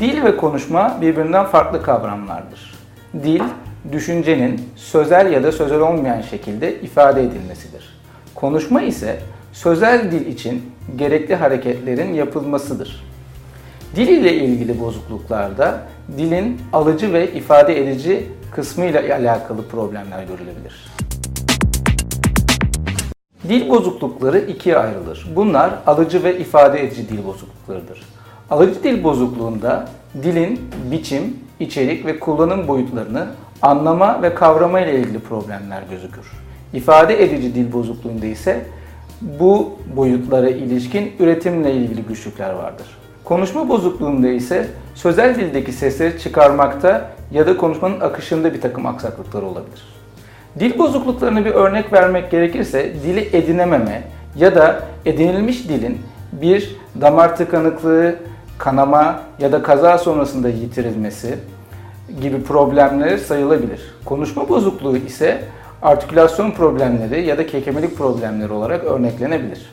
Dil ve konuşma birbirinden farklı kavramlardır. Dil, düşüncenin sözel ya da sözel olmayan şekilde ifade edilmesidir. Konuşma ise sözel dil için gerekli hareketlerin yapılmasıdır. Dil ile ilgili bozukluklarda dilin alıcı ve ifade edici kısmıyla alakalı problemler görülebilir. Dil bozuklukları ikiye ayrılır. Bunlar alıcı ve ifade edici dil bozukluklarıdır. Alıcı dil bozukluğunda dilin biçim, içerik ve kullanım boyutlarını anlama ve kavrama ile ilgili problemler gözükür. İfade edici dil bozukluğunda ise bu boyutlara ilişkin üretimle ilgili güçlükler vardır. Konuşma bozukluğunda ise sözel dildeki sesleri çıkarmakta ya da konuşmanın akışında bir takım aksaklıklar olabilir. Dil bozukluklarına bir örnek vermek gerekirse dili edinememe ya da edinilmiş dilin bir damar tıkanıklığı, kanama ya da kaza sonrasında yitirilmesi gibi problemleri sayılabilir. Konuşma bozukluğu ise artikülasyon problemleri ya da kekemelik problemleri olarak örneklenebilir.